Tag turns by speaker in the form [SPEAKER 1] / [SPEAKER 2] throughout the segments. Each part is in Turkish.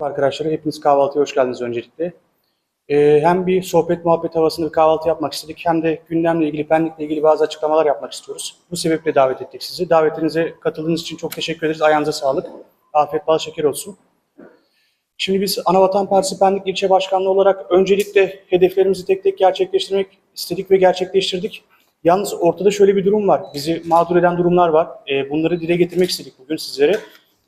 [SPEAKER 1] Arkadaşlar hepiniz kahvaltıya hoş geldiniz öncelikle. Ee, hem bir sohbet muhabbet havasında bir kahvaltı yapmak istedik hem de gündemle ilgili, pendikle ilgili bazı açıklamalar yapmak istiyoruz. Bu sebeple davet ettik sizi. Davetinize katıldığınız için çok teşekkür ederiz. Ayağınıza sağlık. Afiyet bal şeker olsun. Şimdi biz Anavatan Partisi Pendik İlçe Başkanlığı olarak öncelikle hedeflerimizi tek tek gerçekleştirmek istedik ve gerçekleştirdik. Yalnız ortada şöyle bir durum var. Bizi mağdur eden durumlar var. Ee, bunları dile getirmek istedik bugün sizlere.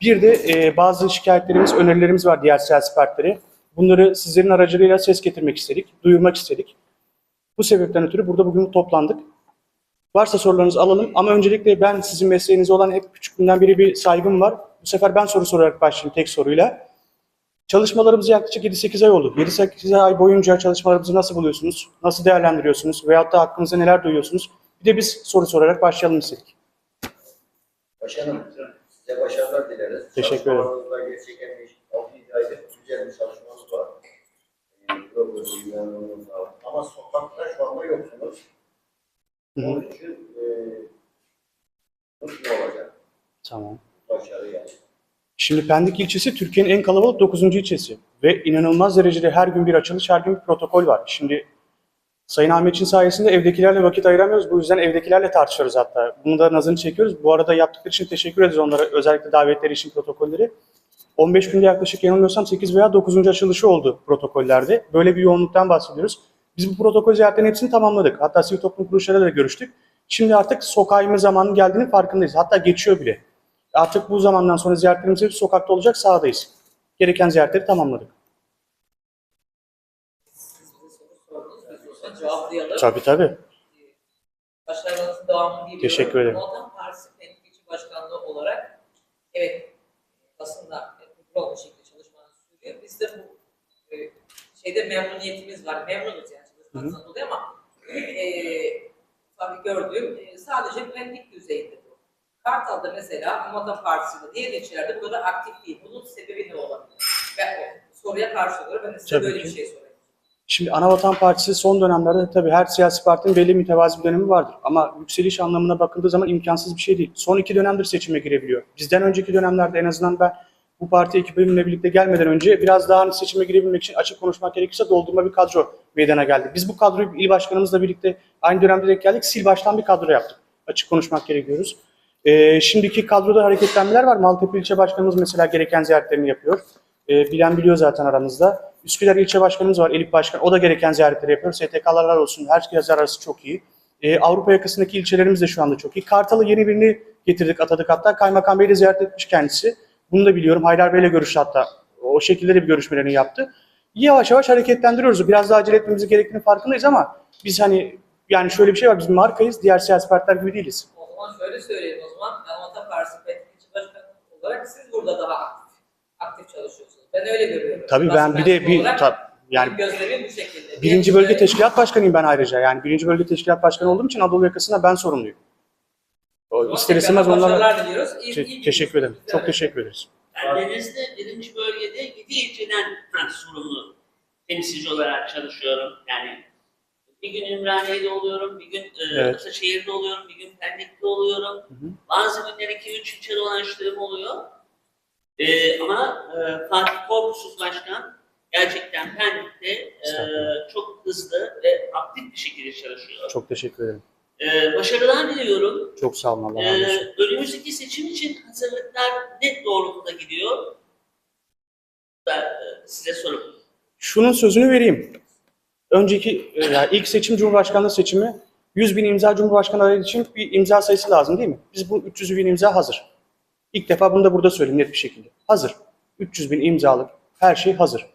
[SPEAKER 1] Bir de e, bazı şikayetlerimiz, önerilerimiz var diğer siyasi partilere. Bunları sizlerin aracılığıyla ses getirmek istedik, duyurmak istedik. Bu sebepten ötürü burada bugün toplandık. Varsa sorularınızı alalım ama öncelikle ben sizin mesleğinize olan hep küçüklüğümden beri bir saygım var. Bu sefer ben soru sorarak başlayayım tek soruyla. Çalışmalarımız yaklaşık 7-8 ay oldu. 7-8 ay boyunca çalışmalarımızı nasıl buluyorsunuz? Nasıl değerlendiriyorsunuz? Veyahut da hakkınızda neler duyuyorsunuz? Bir de biz soru sorarak başlayalım istedik.
[SPEAKER 2] Başkanım, size başarılar dileriz.
[SPEAKER 1] Teşekkür ederim.
[SPEAKER 2] Bir 6-7 aydır güzel bir çalışmanız var. Var. Ama sokakta şu anda yoksunuz. Onun için e, nasıl olacak?
[SPEAKER 1] Tamam.
[SPEAKER 2] Başarı yani.
[SPEAKER 1] Şimdi Pendik ilçesi Türkiye'nin en kalabalık 9. ilçesi ve inanılmaz derecede her gün bir açılış, her gün bir protokol var. Şimdi Sayın Ahmetçin sayesinde evdekilerle vakit ayıramıyoruz. Bu yüzden evdekilerle tartışıyoruz hatta. Bunu da nazını çekiyoruz. Bu arada yaptıkları için teşekkür ederiz onlara. Özellikle davetleri için protokolleri. 15 günde yaklaşık yanılmıyorsam 8 veya 9. açılışı oldu protokollerde. Böyle bir yoğunluktan bahsediyoruz. Biz bu protokol ziyaretlerinin hepsini tamamladık. Hatta sivil toplum kuruluşlarıyla da görüştük. Şimdi artık sokağa inme zamanının geldiğini farkındayız. Hatta geçiyor bile. Artık bu zamandan sonra ziyaretlerimiz hep sokakta olacak, sahadayız. Gereken ziyaretleri tamamladık.
[SPEAKER 3] Siz bize soru zaman cevaplayalım.
[SPEAKER 1] Tabii tabii.
[SPEAKER 3] Başlarınızın devamını diliyorum.
[SPEAKER 1] Teşekkür ederim.
[SPEAKER 3] Vatan Partisi Pendik Başkanlığı olarak evet basında kurul bir şekilde çalışmanız sürüyor. Biz de bu e, şeyde memnuniyetimiz var. Memnunuz yani çalışmanızdan dolayı ama e, tabii gördüğüm e, sadece Pendik düzeyinde bu. Kartal'da mesela Vatan Partisi'nde diğer ilçelerde bu kadar aktif değil. Bunun sebebi ne olabilir? Ben o soruya karşı olarak ben de size
[SPEAKER 1] Tabii
[SPEAKER 3] böyle
[SPEAKER 1] ki.
[SPEAKER 3] bir şey sorayım.
[SPEAKER 1] Şimdi Anavatan Partisi son dönemlerde tabii her siyasi partinin belli mütevazi bir dönemi vardır. Ama yükseliş anlamına bakıldığı zaman imkansız bir şey değil. Son iki dönemdir seçime girebiliyor. Bizden önceki dönemlerde en azından ben bu parti ekibimle birlikte gelmeden önce biraz daha hani seçime girebilmek için açık konuşmak gerekirse doldurma bir kadro meydana geldi. Biz bu kadroyu il başkanımızla birlikte aynı dönemde denk geldik. Sil baştan bir kadro yaptık. Açık konuşmak gerekiyoruz. Ee, şimdiki kadroda hareketlenmeler var. Maltepe ilçe başkanımız mesela gereken ziyaretlerini yapıyor. Ee, bilen biliyor zaten aramızda. Üsküdar ilçe başkanımız var, Elif Başkan. O da gereken ziyaretleri yapıyor. STK'lar olsun. Herkes arası çok iyi. Ee, Avrupa yakasındaki ilçelerimiz de şu anda çok iyi. Kartal'ı yeni birini getirdik, atadık hatta. Kaymakam Bey de ziyaret etmiş kendisi. Bunu da biliyorum. Haydar Bey'le görüştü hatta. O şekilde de bir görüşmelerini yaptı. Yavaş yavaş hareketlendiriyoruz. Biraz daha acele etmemiz gerektiğini farkındayız ama biz hani yani şöyle bir şey var. Biz markayız. Diğer siyasi partiler gibi değiliz.
[SPEAKER 3] O zaman şöyle söyleyelim o zaman. Vatan Partisi Pendik Başkanı olarak siz burada daha aktif, aktif çalışıyorsunuz. Ben öyle görüyorum.
[SPEAKER 1] Tabii ben bir de bir tab- yani
[SPEAKER 3] gözlemim bu şekilde.
[SPEAKER 1] Birinci bölge teşkilat başkanıyım ben ayrıca. Yani birinci bölge teşkilat başkanı olduğum için Anadolu yakasında ben sorumluyum. O, ister istemez.
[SPEAKER 3] İyi,
[SPEAKER 1] Te- teşekkür ederim. Çok teşekkür ederiz.
[SPEAKER 4] Deniz'de birinci bölgede yedi ilçeden ben sorumlu temsilci olarak çalışıyorum. Yani bir gün Ümraniye'de oluyorum, bir gün e,
[SPEAKER 1] Evet.
[SPEAKER 4] Ataşehir'de oluyorum, bir gün Pendik'te oluyorum.
[SPEAKER 1] hı.
[SPEAKER 4] Bazı günler iki üç ilçe dolaştığım oluyor. E, ama e, Fatih Korkusuz Başkan gerçekten Pendik'te e, çok hızlı ve aktif bir şekilde çalışıyor.
[SPEAKER 1] Çok teşekkür ederim.
[SPEAKER 4] E, başarılar diliyorum.
[SPEAKER 1] Çok sağ olun.
[SPEAKER 4] Ee, önümüzdeki seçim için hazırlıklar net doğrultuda gidiyor. Ben e, size sorum.
[SPEAKER 1] Şunun sözünü vereyim. Önceki e, yani ilk seçim Cumhurbaşkanlığı seçimi 100 bin imza Cumhurbaşkanı adayı için bir imza sayısı lazım değil mi? Biz bu 300 bin imza hazır. İlk defa bunu da burada söyleyeyim net bir şekilde. Hazır. 300 bin imzalık her şey hazır.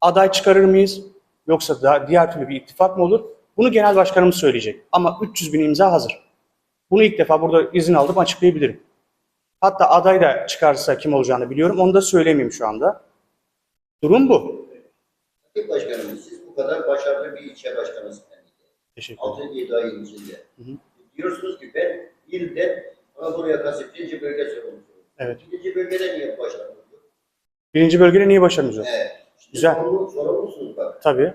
[SPEAKER 1] Aday çıkarır mıyız? Yoksa da diğer türlü bir ittifak mı olur? Bunu genel başkanımız söyleyecek. Ama 300 bin imza hazır. Bunu ilk defa burada izin aldım açıklayabilirim. Hatta aday da çıkarsa kim olacağını biliyorum. Onu da söylemeyeyim şu anda. Durum bu.
[SPEAKER 2] Sayın Başkanım, siz bu kadar başarılı bir ilçe başkanısınız.
[SPEAKER 1] Teşekkür ederim.
[SPEAKER 2] 6-7 ayın içinde.
[SPEAKER 1] Hı hı.
[SPEAKER 2] Diyorsunuz ki ben ilde Anadolu yakası birinci bölge sorumlusuyum.
[SPEAKER 1] Evet.
[SPEAKER 2] İkinci bölgede niye başarılı?
[SPEAKER 1] Birinci bölgede niye başarımız yok?
[SPEAKER 2] Evet. Şimdi
[SPEAKER 1] Güzel.
[SPEAKER 2] Sorumlu, sorumlusunuz bak.
[SPEAKER 1] Tabii.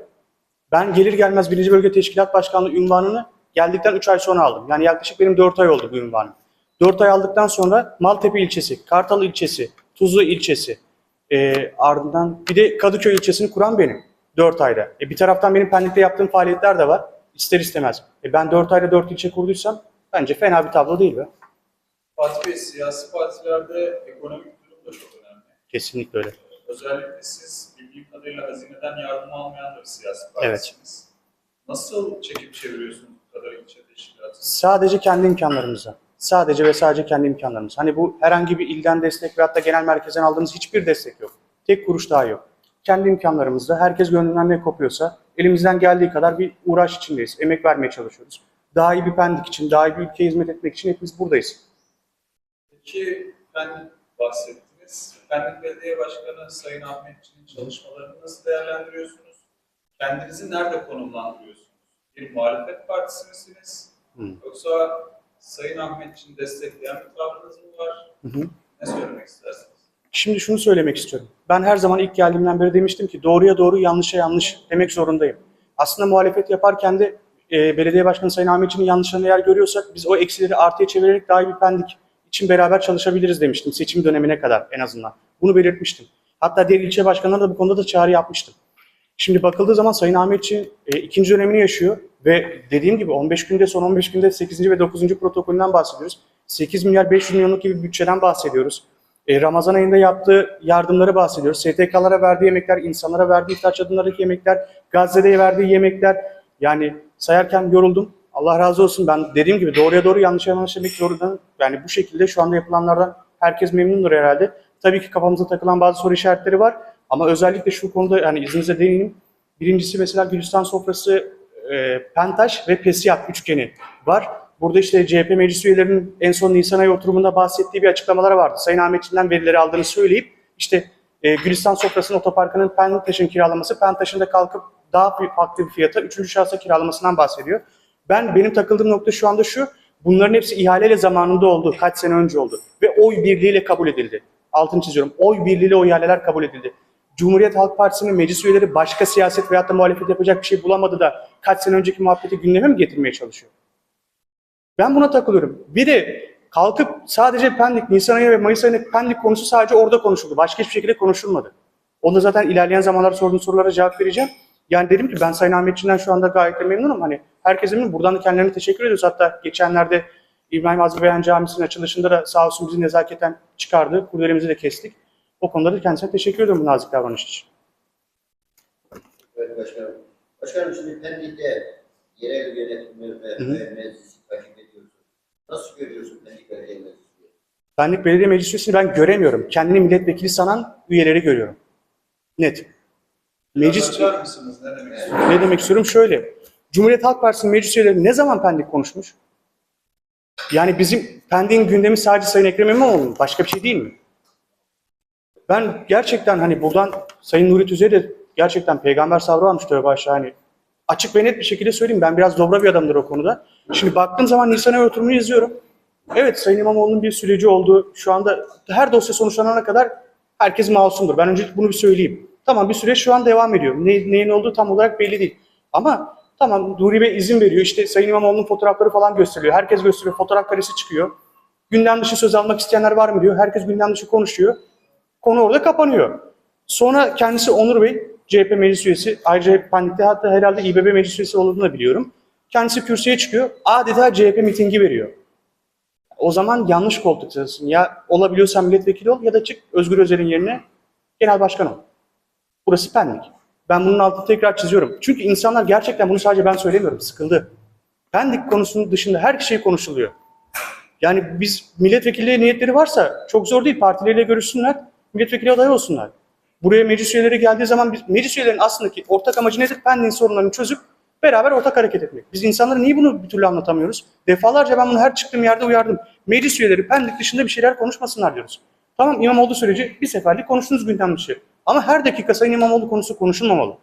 [SPEAKER 1] Ben gelir gelmez birinci bölge teşkilat başkanlığı ünvanını geldikten 3 ay sonra aldım. Yani yaklaşık benim 4 ay oldu bu ünvanım. 4 ay aldıktan sonra Maltepe ilçesi, Kartal ilçesi, Tuzla ilçesi, E, ardından bir de Kadıköy ilçesini kuran benim. 4 ayda. E, bir taraftan benim Pendik'te yaptığım faaliyetler de var. İster istemez. E, ben 4 ayda 4 ilçe kurduysam bence fena bir tablo değil be.
[SPEAKER 5] Fatih Bey, siyasi partilerde ekonomik durum da çok önemli.
[SPEAKER 1] Kesinlikle öyle.
[SPEAKER 5] Özellikle siz bildiğim kadarıyla hazineden yardım almayan da bir siyasi
[SPEAKER 1] Evet.
[SPEAKER 5] partisiniz. Nasıl çekip çeviriyorsunuz bu kadar ilçe teşkilatı?
[SPEAKER 1] Sadece kendi imkanlarımızla. Sadece ve sadece kendi imkanlarımız. Hani bu herhangi bir ilden destek veyahut da genel merkezden aldığımız hiçbir destek yok. Tek kuruş daha yok. Kendi imkanlarımızla herkes gönlünden ne kopuyorsa elimizden geldiği kadar bir uğraş içindeyiz. Emek vermeye çalışıyoruz. Daha iyi bir pendik için, daha iyi bir ülkeye hizmet etmek için hepimiz buradayız.
[SPEAKER 5] Peki Pendik bahsettiniz. Pendik Belediye Başkanı Sayın Ahmetçi'nin çalışmalarını nasıl değerlendiriyorsunuz? Kendinizi nerede konumlandırıyorsunuz? Bir muhalefet partisi misiniz?
[SPEAKER 1] Hı.
[SPEAKER 5] Yoksa Sayın Ahmetçi'ni destekleyen bir tavrınız mı var?
[SPEAKER 1] Hı hı.
[SPEAKER 5] Ne söylemek istersiniz?
[SPEAKER 1] Şimdi şunu söylemek istiyorum. Ben her zaman ilk geldiğimden beri demiştim ki doğruya doğru, yanlışa yanlış demek zorundayım. Aslında muhalefet yaparken de e, belediye başkanı Sayın Ahmetçi'nin yanlışlarını eğer görüyorsak biz o eksileri artıya çevirerek daha iyi bir pendik için beraber çalışabiliriz demiştim seçim dönemine kadar en azından. Bunu belirtmiştim. Hatta diğer ilçe başkanlarına da bu konuda da çağrı yapmıştım. Şimdi bakıldığı zaman Sayın Ahmetçi e, ikinci dönemini yaşıyor ve dediğim gibi 15 günde son 15 günde 8. ve 9. protokolünden bahsediyoruz. 8 milyar 500 milyonluk gibi bütçeden bahsediyoruz. E, Ramazan ayında yaptığı yardımları bahsediyoruz. STK'lara verdiği yemekler, insanlara verdiği ihtiyaç adımlarındaki yemekler, Gazze'de verdiği yemekler. Yani sayarken yoruldum. Allah razı olsun. Ben dediğim gibi doğruya doğru yanlışa yanlış demek zorunda. Yani bu şekilde şu anda yapılanlardan herkes memnundur herhalde. Tabii ki kafamıza takılan bazı soru işaretleri var. Ama özellikle şu konuda yani izninizle değineyim. Birincisi mesela Gülistan sofrası, e, Pentaş ve Pesiyat üçgeni var. Burada işte CHP meclis üyelerinin en son Nisan ayı oturumunda bahsettiği bir açıklamaları vardı. Sayın Ahmetçi'nden verileri aldığını söyleyip işte e, Gülistan sofrasının otoparkının Pentaş'ın kiralaması, Pentaş'ın da kalkıp daha farklı bir fiyata üçüncü şahsa kiralamasından bahsediyor. Ben benim takıldığım nokta şu anda şu. Bunların hepsi ihaleyle zamanında oldu. Kaç sene önce oldu. Ve oy birliğiyle kabul edildi. Altını çiziyorum. Oy birliğiyle o ihaleler kabul edildi. Cumhuriyet Halk Partisi'nin meclis üyeleri başka siyaset veyahut da muhalefet yapacak bir şey bulamadı da kaç sene önceki muhabbeti gündeme mi getirmeye çalışıyor? Ben buna takılıyorum. Bir de kalkıp sadece Pendik, Nisan ayı ve Mayıs ayında Pendik konusu sadece orada konuşuldu. Başka hiçbir şekilde konuşulmadı. Onda zaten ilerleyen zamanlarda sorduğun sorulara cevap vereceğim. Yani dedim ki ben Sayın Ahmetçi'nden şu anda gayet de memnunum. Hani herkese memnunum. Buradan da kendilerine teşekkür ediyoruz. Hatta geçenlerde İbrahim Azmi Beyan Camisi'nin açılışında da sağ olsun bizi nezaketen çıkardı. Kurdelerimizi de kestik. O konuda da kendisine teşekkür ediyorum bu nazik davranış için.
[SPEAKER 2] Evet başkanım. Başkanım şimdi Pendik'te yerel yönetimleri ve meclisi takip ediyorsun. Nasıl görüyorsun Pendik Belediye Meclisi'ni?
[SPEAKER 1] Benlik belediye meclis üyesini ben göremiyorum. Kendini milletvekili sanan üyeleri görüyorum. Net. Meclis,
[SPEAKER 5] mısınız? Ne demek istiyorsunuz?
[SPEAKER 1] ne demek istiyorum? Şöyle. Cumhuriyet Halk Partisi'nin meclis üyeleri ne zaman Pendik konuşmuş? Yani bizim Pendik'in gündemi sadece Sayın Ekrem İmamoğlu mu? Başka bir şey değil mi? Ben gerçekten hani buradan Sayın Nuri Tüzey'e de gerçekten peygamber sabrı almış tövbe aşağı hani. Açık ve net bir şekilde söyleyeyim. Ben biraz dobra bir adamdır o konuda. Şimdi baktığım zaman Nisan ayı oturumunu izliyorum. Evet Sayın İmamoğlu'nun bir süreci oldu. Şu anda her dosya sonuçlanana kadar herkes masumdur. Ben öncelikle bunu bir söyleyeyim. Tamam bir süreç şu an devam ediyor. Ne, neyin olduğu tam olarak belli değil. Ama tamam Nuri Bey izin veriyor. İşte Sayın İmamoğlu'nun fotoğrafları falan gösteriliyor. Herkes gösteriyor. Fotoğraf karesi çıkıyor. Gündem dışı söz almak isteyenler var mı diyor. Herkes gündem dışı konuşuyor. Konu orada kapanıyor. Sonra kendisi Onur Bey, CHP meclis üyesi, ayrıca Pendik'te hatta herhalde İBB meclis üyesi olduğunu da biliyorum. Kendisi kürsüye çıkıyor, adeta CHP mitingi veriyor. O zaman yanlış koltuktasın. Ya olabiliyorsan milletvekili ol ya da çık Özgür Özel'in yerine genel başkan ol. Burası Pendik. Ben bunun altını tekrar çiziyorum. Çünkü insanlar gerçekten bunu sadece ben söylemiyorum, sıkıldı. Pendik konusunun dışında her şey konuşuluyor. Yani biz milletvekilliği niyetleri varsa çok zor değil. Partileriyle görüşsünler, milletvekili adayı olsunlar. Buraya meclis üyeleri geldiği zaman biz, meclis üyelerinin aslında ki ortak amacı nedir? Pendik'in sorunlarını çözüp beraber ortak hareket etmek. Biz insanlara niye bunu bir türlü anlatamıyoruz? Defalarca ben bunu her çıktığım yerde uyardım. Meclis üyeleri Pendik dışında bir şeyler konuşmasınlar diyoruz. Tamam İmamoğlu süreci bir seferlik konuştunuz gündem dışı. Ama her dakika Sayın İmamoğlu konusu konuşulmamalı.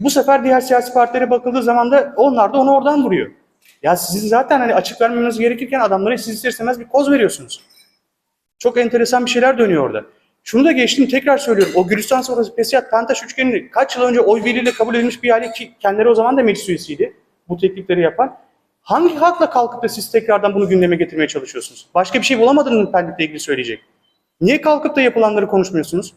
[SPEAKER 1] Bu sefer diğer siyasi partilere bakıldığı zaman da onlar da onu oradan vuruyor. Ya sizin zaten hani açık vermemeniz gerekirken adamlara siz ister bir koz veriyorsunuz. Çok enteresan bir şeyler dönüyor orada. Şunu da geçtim tekrar söylüyorum. O Gülistan sonrası Pesiyat Pentaş üçgenini kaç yıl önce oy birliğiyle kabul edilmiş bir hale ki kendileri o zaman da meclis üyesiydi. Bu teklifleri yapan. Hangi hakla kalkıp da siz tekrardan bunu gündeme getirmeye çalışıyorsunuz? Başka bir şey bulamadınız mı Pendik'le ilgili söyleyecek? Niye kalkıp da yapılanları konuşmuyorsunuz?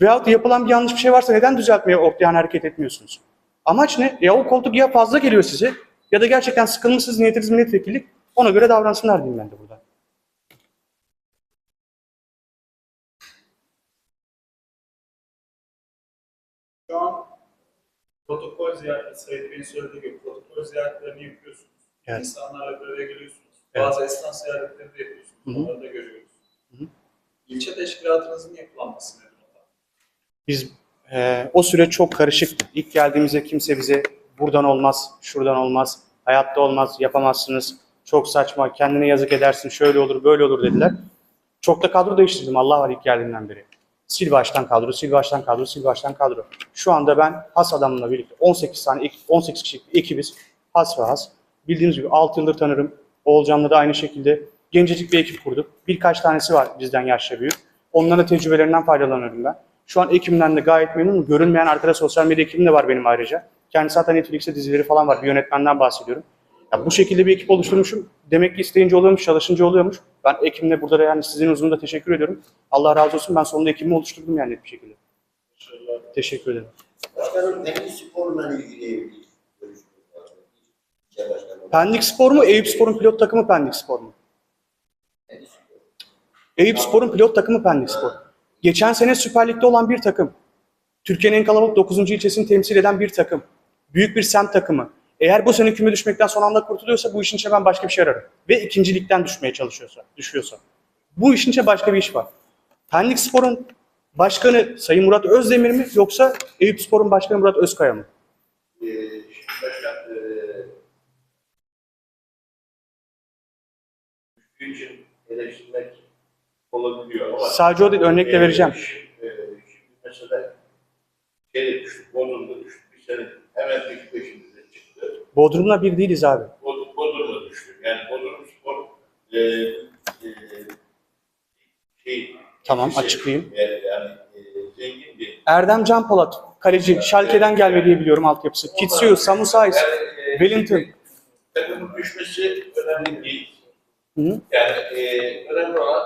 [SPEAKER 1] Veyahut yapılan bir yanlış bir şey varsa neden düzeltmeye ortaya hareket etmiyorsunuz? Amaç ne? Ya o koltuk ya fazla geliyor size ya da gerçekten sıkılmışsınız niyetiniz milletvekillik. Ona göre davransınlar diyeyim ben de burada.
[SPEAKER 5] Şu an protokol ziyaretleri, Sayın Bey'in söylediği gibi protokol ziyaretlerini yapıyorsunuz.
[SPEAKER 1] Evet.
[SPEAKER 5] İnsanlarla bir araya geliyorsunuz.
[SPEAKER 1] Evet.
[SPEAKER 5] Bazı esnaf ziyaretleri de yapıyorsunuz.
[SPEAKER 1] Hı hı.
[SPEAKER 5] Onları da görüyoruz.
[SPEAKER 1] Hı hı.
[SPEAKER 5] İlçe teşkilatınızın yapılanması nedir?
[SPEAKER 1] Biz e, o süreç çok karışık. İlk geldiğimizde kimse bize buradan olmaz, şuradan olmaz, hayatta olmaz, yapamazsınız, çok saçma, kendine yazık edersin, şöyle olur, böyle olur dediler. Çok da kadro değiştirdim Allah var ilk geldiğimden beri. Sil baştan kadro, sil baştan kadro, sil baştan kadro. Şu anda ben has adamla birlikte 18 tane, ek- 18 kişilik bir ekibiz. Has ve has. Bildiğiniz gibi 6 yıldır tanırım. Oğulcan'la da aynı şekilde gencecik bir ekip kurduk. Birkaç tanesi var bizden yaşça büyük. Onların tecrübelerinden faydalanıyorum ben. Şu an ekibimden de gayet memnunum. Görünmeyen arkada sosyal medya ekibim de var benim ayrıca. Kendisi zaten Netflix'te dizileri falan var. Bir yönetmenden bahsediyorum. Ya bu şekilde bir ekip oluşturmuşum. Demek ki isteyince oluyormuş, çalışınca oluyormuş. Ben ekibimle burada da yani sizin huzurunda teşekkür ediyorum. Allah razı olsun. Ben sonunda ekibimi oluşturdum yani net bir şekilde. Teşekkür ederim.
[SPEAKER 2] Başkanım Pendik Spor'la ilgili
[SPEAKER 1] Spor mu, Eyüp Spor'un pilot takımı Pendik Spor mu? Eyüp Spor'un pilot takımı Pendik Spor. Geçen sene Süper Lig'de olan bir takım. Türkiye'nin en kalabalık 9. ilçesini temsil eden bir takım. Büyük bir semt takımı. Eğer bu sene küme düşmekten son anda kurtuluyorsa bu işin içine ben başka bir şey ararım. Ve ikincilikten düşmeye çalışıyorsa, düşüyorsa. Bu işin içine başka bir iş var. Pendik Spor'un başkanı Sayın Murat Özdemir mi yoksa Eyüp Spor'un başkanı Murat Özkaya mı?
[SPEAKER 6] Ee, başkan için eleştirmek olabiliyor ama
[SPEAKER 1] Sadece o değil, örnek de vereceğim.
[SPEAKER 6] Şimdi, eee, şimdi mesela düştük, Bodrum'da düştük. Bir sene hemen tek peşimize çıktı.
[SPEAKER 1] Bodrum'la bir değiliz abi.
[SPEAKER 6] Bodrum, Bodrum'da düştük. Yani Bodrum Spor eee eee şey
[SPEAKER 1] Tamam,
[SPEAKER 6] şey,
[SPEAKER 1] açıklayayım.
[SPEAKER 6] eee, yani eee, zengin bir
[SPEAKER 1] Erdem Can Polat, kaleci. Schalke'den gelme diye biliyorum altyapısı. Kitsuyo, Samusais,
[SPEAKER 6] Yani, eee,
[SPEAKER 1] Wellington.
[SPEAKER 6] Takımın düşmesi önemli değil.
[SPEAKER 1] Hı.
[SPEAKER 6] Yani eee önemli olan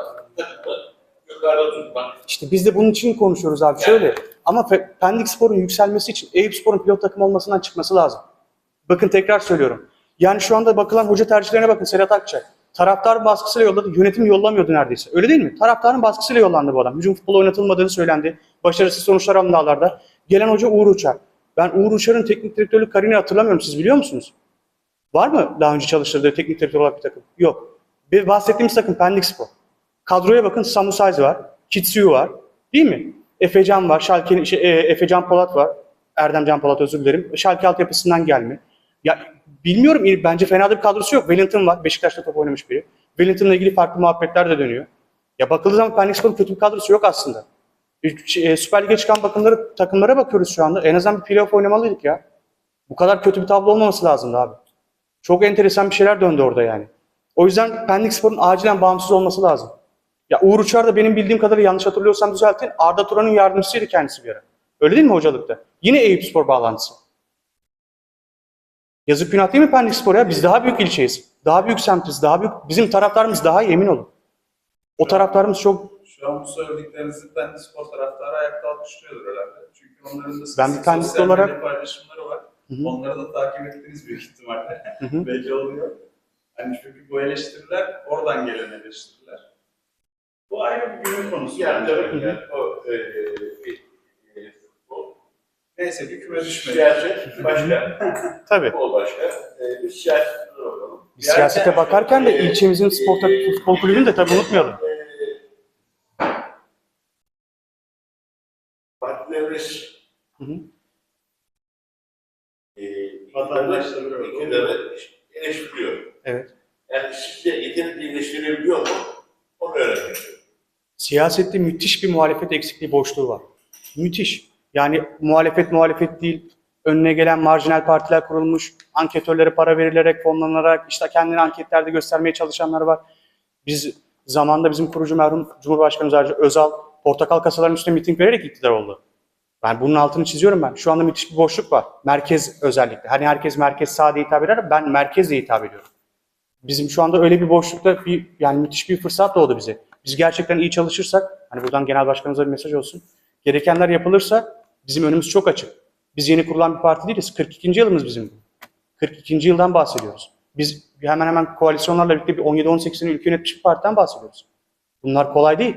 [SPEAKER 6] yukarıda tutmak.
[SPEAKER 1] İşte biz de bunun için konuşuyoruz abi. Şöyle ama Pendik Spor'un yükselmesi için Eyüp Spor'un pilot takım olmasından çıkması lazım. Bakın tekrar söylüyorum. Yani şu anda bakılan hoca tercihlerine bakın Serhat Akçay. Taraftar baskısıyla yolladı. Yönetim yollamıyordu neredeyse. Öyle değil mi? Taraftarın baskısıyla yollandı bu adam. Hücum futbolu oynatılmadığını söylendi. Başarısız sonuçlar alındı ağlarda. Gelen hoca Uğur Uçar. Ben Uğur Uçar'ın teknik direktörlük kariyerini hatırlamıyorum. Siz biliyor musunuz? Var mı daha önce çalıştırdığı teknik direktör olarak bir takım? Yok. Bir bahsettiğimiz takım Pendik Spor. Kadroya bakın Samu Saiz var, Kitsuyu var. Değil mi? Efecan var, Şalke, şey, e, Efecan Polat var. Erdem Can Polat özür dilerim. Şalke altyapısından gelme. Ya bilmiyorum bence fena da bir kadrosu yok. Wellington var. Beşiktaş'ta top oynamış biri. Wellington'la ilgili farklı muhabbetler de dönüyor. Ya bakıldığı zaman Pendik kötü bir kadrosu yok aslında. Üç- e, Süper Lig'e çıkan bakımları, takımlara bakıyoruz şu anda. En azından bir playoff oynamalıydık ya. Bu kadar kötü bir tablo olmaması lazımdı abi. Çok enteresan bir şeyler döndü orada yani. O yüzden Pendik Spor'un acilen bağımsız olması lazım. Ya Uğur Uçar da benim bildiğim kadarıyla yanlış hatırlıyorsam düzeltin. Arda Turan'ın yardımcısıydı kendisi bir ara. Öyle değil mi hocalıkta? Yine Eyüp Spor bağlantısı. Yazık günah değil mi Pendik Spor ya? Biz daha büyük ilçeyiz. Daha büyük semtiz. Daha büyük. Bizim taraftarımız daha iyi emin olun. O taraftarımız çok...
[SPEAKER 5] Şu an bu söylediklerinizi Pendik Spor taraftarı ayakta alkışlıyordur herhalde. Çünkü onların da
[SPEAKER 1] Ben bir Pendikli olarak-
[SPEAKER 5] paylaşımları var.
[SPEAKER 1] Hı hı.
[SPEAKER 5] Onları da takip ettiniz büyük ihtimalle. Belki oluyor. Yani çünkü bu eleştiriler oradan gelen eleştiriler. Bu ayrı bir günün konusu.
[SPEAKER 6] Yani tabii ki o bir futbol.
[SPEAKER 5] Neyse ki küme düşmedi.
[SPEAKER 6] Siyaset başka,
[SPEAKER 1] Tabii.
[SPEAKER 6] futbol başka. Eee biz siyasete bakalım.
[SPEAKER 1] Biz siyasete bakarken de ilçemizin spor, tak- futbol kulübünü de tabii unutmayalım.
[SPEAKER 6] Eee, Partilerimiz
[SPEAKER 1] Hı hı.
[SPEAKER 6] eee,
[SPEAKER 5] Vatandaşları
[SPEAKER 6] iktidarı eleştiriyor.
[SPEAKER 1] Evet.
[SPEAKER 6] Yani sizce yeterince eleştirebiliyor mu? Onu öğrenmek istiyorum.
[SPEAKER 1] Siyasette müthiş bir muhalefet eksikliği boşluğu var. Müthiş. Yani muhalefet muhalefet değil. Önüne gelen marjinal partiler kurulmuş. Anketörlere para verilerek, fonlanarak işte kendini anketlerde göstermeye çalışanlar var. Biz zamanda bizim kurucu merhum Cumhurbaşkanımız ayrıca Özal portakal kasalarının üstüne miting vererek iktidar oldu. Ben bunun altını çiziyorum ben. Şu anda müthiş bir boşluk var. Merkez özellikle. Hani herkes merkez sağ diye hitap eder. Ben merkez diye hitap ediyorum. Bizim şu anda öyle bir boşlukta bir yani müthiş bir fırsat doğdu bize. Biz gerçekten iyi çalışırsak, hani buradan genel başkanımıza bir mesaj olsun. Gerekenler yapılırsa bizim önümüz çok açık. Biz yeni kurulan bir parti değiliz. 42. yılımız bizim. 42. yıldan bahsediyoruz. Biz hemen hemen koalisyonlarla birlikte bir 17-18 sene ülke yönetmiş bir partiden bahsediyoruz. Bunlar kolay değil.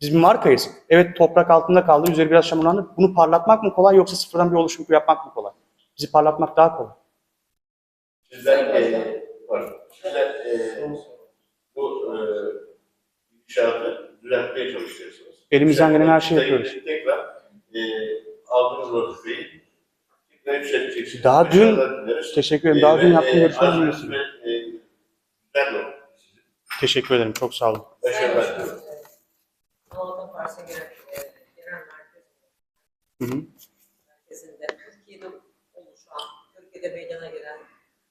[SPEAKER 1] Biz bir markayız. Evet toprak altında kaldı, üzeri biraz çamurlandı. Bunu parlatmak mı kolay yoksa sıfırdan bir oluşum yapmak mı kolay? Bizi parlatmak daha kolay.
[SPEAKER 6] Sizler, e, pardon, sizler e, bu e, inşaatı düzeltmeye çalışıyorsunuz.
[SPEAKER 1] Elimizden gelen her şeyi yapıyoruz.
[SPEAKER 6] Tekrar e, aldığınız vazifeyi tekrar yükselteceksiniz.
[SPEAKER 1] Daha dün-. Teşekkür ederim. Daha
[SPEAKER 6] E,
[SPEAKER 1] dün yaptığım görüşmeler
[SPEAKER 6] azminiz
[SPEAKER 1] biliyorsun.
[SPEAKER 6] ve, e, güzel olun.
[SPEAKER 1] Teşekkür ederim. Çok sağ olun.
[SPEAKER 6] Başarılar diliyorum.
[SPEAKER 3] Anadolu Partisi Genel, e, Genel merkezinde Türkiye'de oluşan, Türkiye'de meydana gelen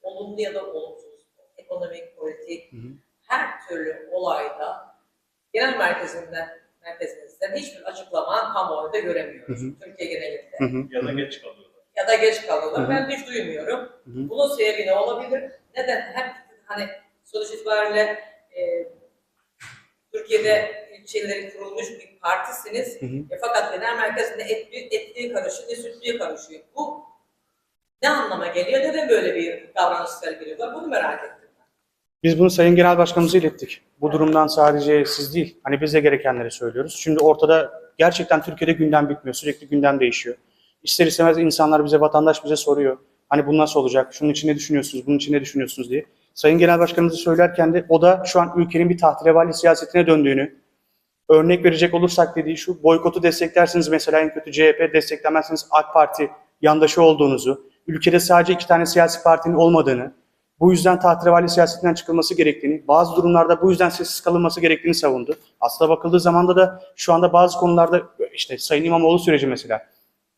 [SPEAKER 3] olumlu ya da olumsuz ekonomik, politik
[SPEAKER 1] Hı hı.
[SPEAKER 3] her türlü olayda genel merkezinden merkezinizden hiçbir açıklama kamuoyunda göremiyoruz.
[SPEAKER 1] Hı hı.
[SPEAKER 3] Türkiye genelinde.
[SPEAKER 1] Hı hı.
[SPEAKER 5] Ya da geç kalıyorlar.
[SPEAKER 3] Ya da geç kalıyorlar.
[SPEAKER 1] Hı hı.
[SPEAKER 3] Ben hiç duymuyorum.
[SPEAKER 1] Hı hı.
[SPEAKER 3] Bunun sebebi ne olabilir? Neden? Hem hani sonuç itibariyle e, Türkiye'de ilçeleri kurulmuş bir partisiniz.
[SPEAKER 1] Hı hı.
[SPEAKER 3] E, fakat genel merkezinde etli, etliye karışıyor, ne sütlüye karışıyor. Bu ne anlama geliyor? Neden böyle bir davranış sergiliyorlar? Bunu merak ettim.
[SPEAKER 1] Biz bunu Sayın Genel Başkanımıza ilettik. Bu durumdan sadece siz değil, hani biz de gerekenleri söylüyoruz. Şimdi ortada gerçekten Türkiye'de gündem bitmiyor, sürekli gündem değişiyor. İster istemez insanlar bize, vatandaş bize soruyor. Hani bu nasıl olacak, şunun için ne düşünüyorsunuz, bunun için ne düşünüyorsunuz diye. Sayın Genel Başkanımızı söylerken de o da şu an ülkenin bir tahterevalli siyasetine döndüğünü, örnek verecek olursak dediği şu, boykotu desteklersiniz mesela en kötü CHP, desteklemezsiniz AK Parti yandaşı olduğunuzu, ülkede sadece iki tane siyasi partinin olmadığını, bu yüzden tahterevalli siyasetinden çıkılması gerektiğini, bazı durumlarda bu yüzden sessiz kalınması gerektiğini savundu. Aslında bakıldığı zamanda da şu anda bazı konularda işte Sayın İmamoğlu süreci mesela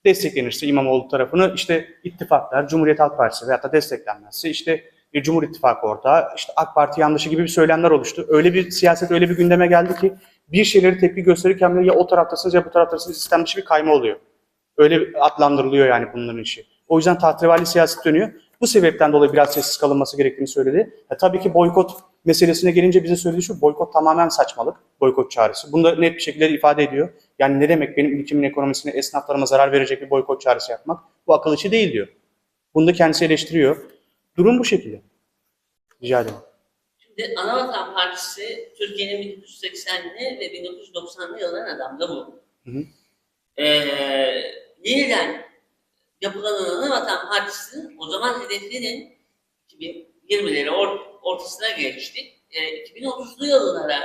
[SPEAKER 1] desteklenirse İmamoğlu tarafını işte ittifaklar, Cumhuriyet Halk Partisi veyahut da desteklenmezse işte bir Cumhur İttifakı ortağı, işte AK Parti yanlışı gibi bir söylemler oluştu. Öyle bir siyaset, öyle bir gündeme geldi ki bir şeyleri tepki gösterirken bile ya o taraftasınız ya bu taraftasınız sistem dışı bir kayma oluyor. Öyle adlandırılıyor yani bunların işi. O yüzden tahterevalli siyaset dönüyor. Bu sebepten dolayı biraz sessiz kalınması gerektiğini söyledi. Ya tabii ki boykot meselesine gelince bize söylediği şu, boykot tamamen saçmalık, boykot çağrısı. Bunu da net bir şekilde ifade ediyor. Yani ne demek benim ülkemin ekonomisine, esnaflarıma zarar verecek bir boykot çağrısı yapmak? Bu akıl işi değil diyor. Bunu da kendisi eleştiriyor. Durum bu şekilde. Rica ederim.
[SPEAKER 4] Şimdi Anavatan Partisi Türkiye'nin 1980'li ve 1990'lı yılların adamı bu.
[SPEAKER 1] Hı hı.
[SPEAKER 4] Ee, yeniden yapılan Anavatan Partisi'nin o zaman hedeflerinin 2020'leri or- ortasına geçtik. Ee, 2030'lu yıllara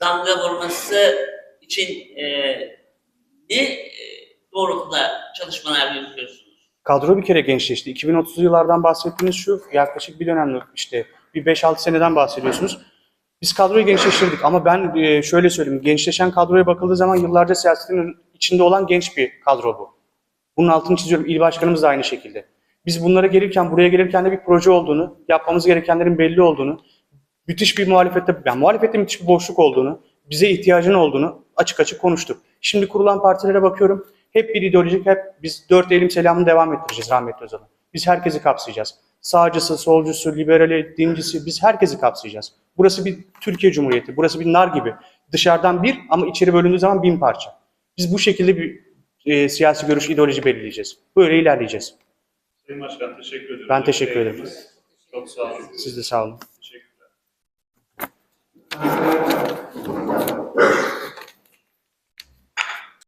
[SPEAKER 4] damga vurması için e, ne e, doğrultuda çalışmalar yürütüyorsunuz?
[SPEAKER 1] Kadro bir kere gençleşti. 2030'lu yıllardan bahsettiğiniz şu yaklaşık bir dönemlik işte bir 5-6 seneden bahsediyorsunuz. Biz kadroyu gençleştirdik ama ben e, şöyle söyleyeyim. Gençleşen kadroya bakıldığı zaman yıllarca siyasetin içinde olan genç bir kadro bu. Bunun altını çiziyorum. İl başkanımız da aynı şekilde. Biz bunlara gelirken, buraya gelirken de bir proje olduğunu, yapmamız gerekenlerin belli olduğunu, müthiş bir muhalefette, yani muhalefette müthiş bir boşluk olduğunu, bize ihtiyacın olduğunu açık açık konuştuk. Şimdi kurulan partilere bakıyorum. Hep bir ideolojik, hep biz 4 Eylül selamını devam ettireceğiz rahmetli Özal'ın. Biz herkesi kapsayacağız. Sağcısı, solcusu, liberali, dincisi biz herkesi kapsayacağız. Burası bir Türkiye Cumhuriyeti, burası bir nar gibi. Dışarıdan bir ama içeri bölündüğü zaman bin parça. Biz bu şekilde bir e, siyasi görüş, ideoloji belirleyeceğiz. Böyle ilerleyeceğiz.
[SPEAKER 5] Sayın Başkan teşekkür ederim.
[SPEAKER 1] Ben teşekkür ederim.
[SPEAKER 5] Çok sağ olun.
[SPEAKER 1] Siz de sağ olun.
[SPEAKER 5] Teşekkürler.